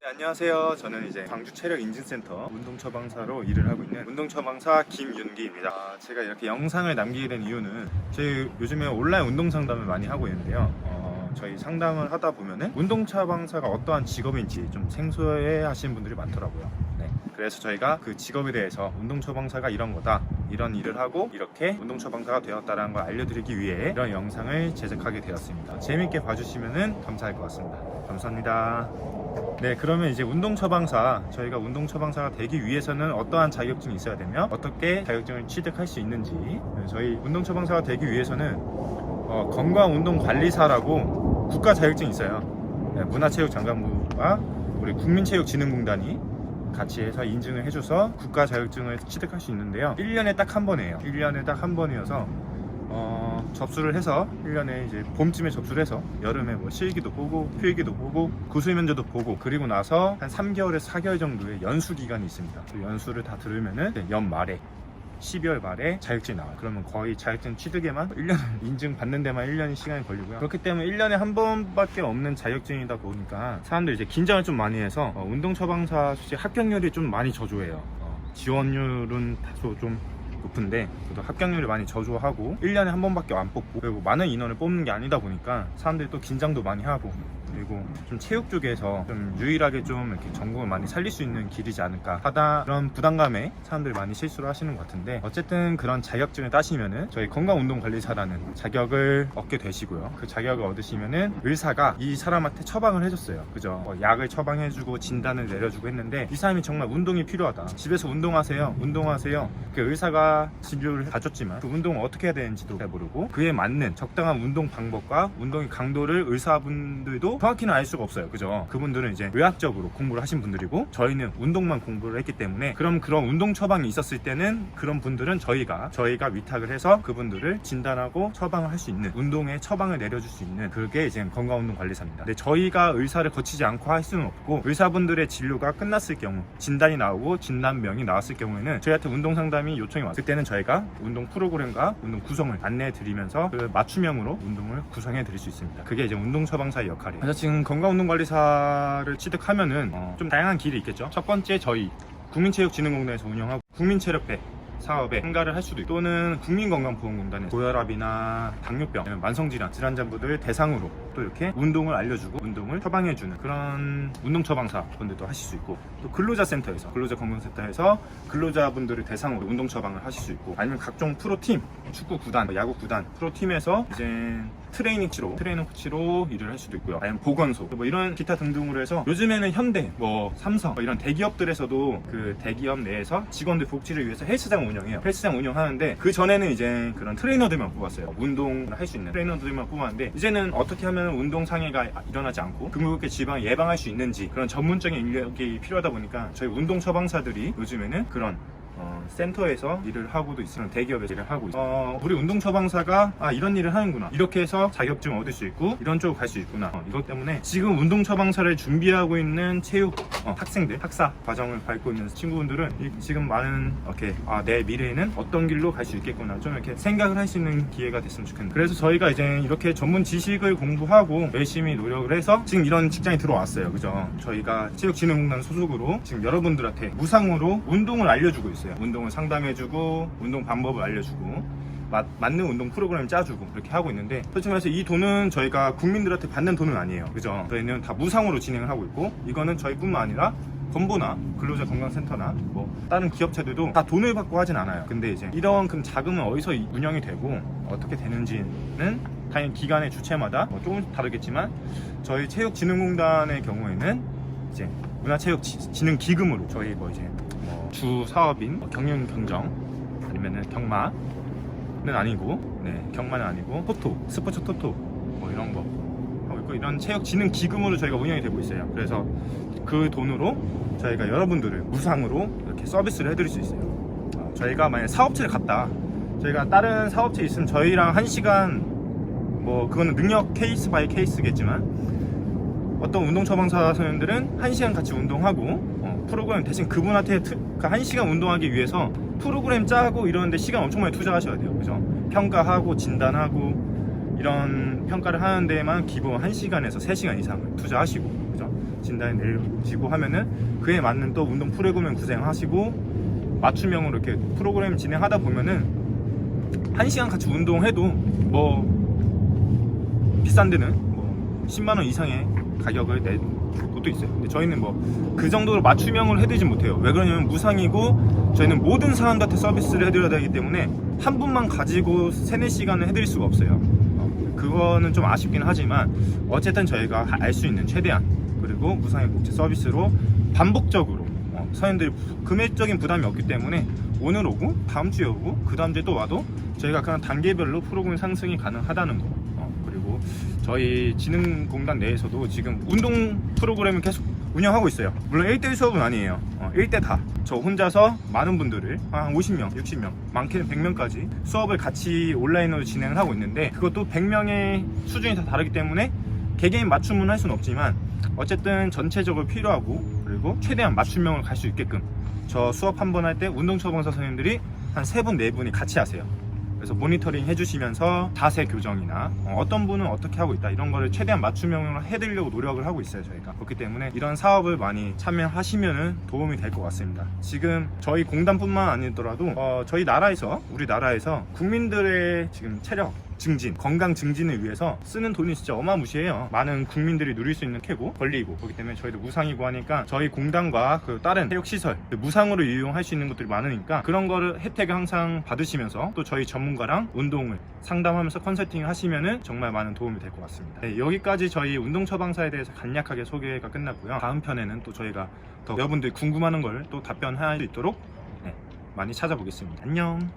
네, 안녕하세요. 저는 이제 광주 체력 인증센터 운동 처방사로 일을 하고 있는 운동 처방사 김윤기입니다. 아, 제가 이렇게 영상을 남기게 된 이유는 저희 요즘에 온라인 운동 상담을 많이 하고 있는데요. 어, 저희 상담을 하다 보면은 운동 처방사가 어떠한 직업인지 좀 생소해 하시는 분들이 많더라고요. 네. 그래서 저희가 그 직업에 대해서 운동 처방사가 이런 거다. 이런 일을 하고 이렇게 운동 처방사가 되었다라는 걸 알려드리기 위해 이런 영상을 제작하게 되었습니다. 재밌게 봐주시면 감사할 것 같습니다. 감사합니다. 네, 그러면 이제 운동 처방사 저희가 운동 처방사가 되기 위해서는 어떠한 자격증이 있어야 되며 어떻게 자격증을 취득할 수 있는지 네, 저희 운동 처방사가 되기 위해서는 어, 건강운동관리사라고 국가 자격증이 있어요. 네, 문화체육장관부와 우리 국민체육진흥공단이 같이 해서 인증을 해줘서 국가 자격증을 취득할 수 있는데요. 1년에 딱 한 번이에요. 1년에 딱 한 번이어서 어, 접수를 해서 1년에 이제 봄쯤에 접수를 해서 여름에 뭐 실기도 보고 필기도 보고 구수면제도 보고 그리고 나서 한 3개월에서 4개월 정도의 연수 기간이 있습니다. 그 연수를 다 들으면은 연말에 12월 말에 자격증이 나와요. 그러면 거의 자격증 취득에만 1년 인증 받는 데만 1년이 시간이 걸리고요. 그렇기 때문에 1년에 한 번밖에 없는 자격증이다 보니까 사람들이 이제 긴장을 좀 많이 해서 어, 운동 처방사 수시 합격률이 좀 많이 저조해요. 어, 지원율은 다소 좀 높은데 그래도 합격률이 많이 저조하고 1년에 한 번밖에 안 뽑고 그리고 많은 인원을 뽑는 게 아니다 보니까 사람들이 또 긴장도 많이 하고 그리고 좀 체육 쪽에서 좀 유일하게 좀 이렇게 전공을 많이 살릴 수 있는 길이지 않을까. 하다 그런 부담감에 사람들이 많이 실수를 하시는 것 같은데 어쨌든 그런 자격증을 따시면은 저희 건강운동관리사라는 자격을 얻게 되시고요. 그 자격을 얻으시면은 의사가 이 사람한테 처방을 해줬어요. 그죠? 뭐 약을 처방해주고 진단을 내려주고 했는데 이 사람이 정말 운동이 필요하다. 집에서 운동하세요 운동하세요. 그 의사가 진료를 봐줬지만 그 운동을 어떻게 해야 되는지도 잘 모르고 그에 맞는 적당한 운동 방법과 운동의 강도를 의사분들도 정확히는 알 수가 없어요. 그죠? 그분들은 이제 의학적으로 공부를 하신 분들이고 저희는 운동만 공부를 했기 때문에 그럼 그런 운동 처방이 있었을 때는 그런 분들은 저희가 저희가 위탁을 해서 그분들을 진단하고 처방을 할 수 있는 운동에 처방을 내려줄 수 있는 그게 이제 건강운동 관리사입니다. 근데 저희가 의사를 거치지 않고 할 수는 없고 의사분들의 진료가 끝났을 경우 진단이 나오고 진단명이 나왔을 경우에는 저희한테 운동 상담이 요청이 왔어요. 그때는 저희가 운동 프로그램과 운동 구성을 안내해 드리면서 그 맞춤형으로 운동을 구성해 드릴 수 있습니다. 그게 이제 운동 처방사의 역할이에요 지금 건강운동관리사를 취득하면은 어, 좀 다양한 길이 있겠죠? 첫 번째 저희 국민체육진흥공단에서 운영하고 국민체력회 사업에 참가를 할 수도 있고 또는 국민건강보험공단에 고혈압이나 당뇨병, 만성질환, 질환자분들 대상으로 또 이렇게 운동을 알려주고 운동을 처방해주는 그런 운동 처방사 분들도 하실 수 있고 또 근로자 센터에서 근로자 건강센터에서 근로자분들을 대상으로 운동 처방을 하실 수 있고 아니면 각종 프로팀, 축구 구단, 야구 구단, 프로팀에서 이제 트레이닝 치로 트레이닝 코치로 일을 할 수도 있고요. 아니면 보건소 뭐 이런 기타 등등으로 해서 요즘에는 현대, 뭐 삼성 뭐 이런 대기업들에서도 그 대기업 내에서 직원들 복지를 위해서 헬스장 운영해요. 헬스장 운영하는데 그 전에는 이제 그런 트레이너들만 뽑았어요. 운동을 할수 있는 트레이너들만 뽑았는데 이제는 어떻게 하면 운동 상해가 일어나지 않고 근육의 지방을 예방할 수 있는지 그런 전문적인 인력이 필요하다 보니까 저희 운동 처방사들이 요즘에는 그런 어, 센터에서 일을 하고도 있으면 대기업에서 일을 하고 있어요. 어, 우리 운동 처방사가 아 이런 일을 하는구나. 이렇게 해서 자격증 얻을 수 있고 이런 쪽으로 갈 수 있구나. 어, 이것 때문에 지금 운동 처방사를 준비하고 있는 체육 어, 학생들, 학사 과정을 밟고 있는 친구분들은 이- 지금 많은 이렇게 아, 내 미래에는 어떤 길로 갈 수 있겠구나. 좀 이렇게 생각을 할 수 있는 기회가 됐으면 좋겠네요. 그래서 저희가 이제 이렇게 전문 지식을 공부하고 열심히 노력을 해서 지금 이런 직장에 들어왔어요. 그죠? 저희가 체육진흥공단 소속으로 지금 여러분들한테 무상으로 운동을 알려주고 있어요. 운동을 상담해주고 운동 방법을 알려주고 맞, 맞는 운동 프로그램 짜주고 이렇게 하고 있는데 솔직히 말해서 이 돈은 저희가 국민들한테 받는 돈은 아니에요. 그죠? 저희는 다 무상으로 진행을 하고 있고 이거는 저희뿐만 아니라 건보나 근로자 건강센터나 뭐 다른 기업체들도 다 돈을 받고 하진 않아요. 근데 이제 이런 그 자금은 어디서 이- 운영이 되고 어떻게 되는지는 당연히 기관의 주체마다 뭐 조금씩 다르겠지만 저희 체육진흥공단의 경우에는 이제 문화체육진흥기금으로 저희 뭐 이제 뭐 주 사업인 뭐 경륜경정 아니면은 경마는 아니고 네 경마는 아니고 토토 스포츠 토토 뭐 이런 거 하고 있고 이런 체육진흥 기금으로 저희가 운영이 되고 있어요. 그래서 그 돈으로 저희가 여러분들을 무상으로 이렇게 서비스를 해드릴 수 있어요. 어, 저희가 만약 사업체를 갔다 저희가 다른 사업체 있으면 저희랑 한 시간 뭐 그거는 능력 케이스 바이 케이스겠지만 어떤 운동 처방사 선생님들은 한 시간 같이 운동하고 어, 프로그램 대신 그분한테 그한 시간 운동하기 위해서 프로그램 짜고 이러는데 시간 엄청 많이 투자하셔야 돼요. 그죠? 평가하고 진단하고 이런 평가를 하는 데에만 기본 1시간에서 3시간 이상을 투자하시고 그죠? 진단을 내리시고 하면은 그에 맞는 또 운동 프로그램 구성하시고 맞춤형으로 이렇게 프로그램 진행하다 보면은 1시간 같이 운동해도 뭐 비싼 데는 뭐 10만 원 이상의 가격을 내 곳도 있어요. 근데 저희는 뭐 그 정도로 맞춤형을 해드리지 못해요. 왜 그러냐면 무상이고 저희는 모든 사람들한테 서비스를 해드려야 되기 때문에 한 분만 가지고 3, 4시간을 해드릴 수가 없어요. 어, 그거는 좀 아쉽긴 하지만 어쨌든 저희가 알 수 있는 최대한 그리고 무상의 복지 서비스로 반복적으로 어, 사연들이 금액적인 부담이 없기 때문에 오늘 오고 다음 주에 오고 그 다음 주에 또 와도 저희가 그냥 단계별로 프로그램 상승이 가능하다는 거 어, 저희 진흥공단 내에서도 지금 운동 프로그램을 계속 운영하고 있어요. 물론 1대1 수업은 아니에요. 어, 1대 다. 저 혼자서 많은 분들을 한 50명, 60명, 많게는 100명까지 수업을 같이 온라인으로 진행을 하고 있는데 그것도 100명의 수준이 다 다르기 때문에 개개인 맞춤은 할 수는 없지만 어쨌든 전체적으로 필요하고 그리고 최대한 맞춤형을 갈 수 있게끔 저 수업 한 번 할 때 운동 처방사 선생님들이 한 세 분 네 분이 같이 하세요. 그래서 모니터링 해주시면서 자세 교정이나 어, 떤 분은 어떻게 하고 있다 이런 거를 최대한 맞춤형으로 해드리려고 노력을 하고 있어요 저희가. 그렇기 때문에 이런 사업을 많이 참여하시면 도움이 될 것 같습니다. 지금 저희 공단뿐만 아니더라도 어, 저희 나라에서 우리나라에서 국민들의 지금 체력 증진, 건강 증진을 위해서 쓰는 돈이 진짜 어마무시해요. 많은 국민들이 누릴 수 있는 캐고 권리이고 그렇기 때문에 저희도 무상이고 하니까 저희 공단과 그 다른 체육 시설 그 무상으로 이용할 수 있는 것들이 많으니까 그런 거를 혜택을 항상 받으시면서 또 저희 전문가랑 운동을 상담하면서 컨설팅을 하시면은 정말 많은 도움이 될 것 같습니다. 네, 여기까지 저희 운동 처방사에 대해서 간략하게 소개가 끝났고요. 다음 편에는 또 저희가 더 여러분들이 궁금하는 걸또 답변할 수 있도록 네, 많이 찾아보겠습니다. 안녕.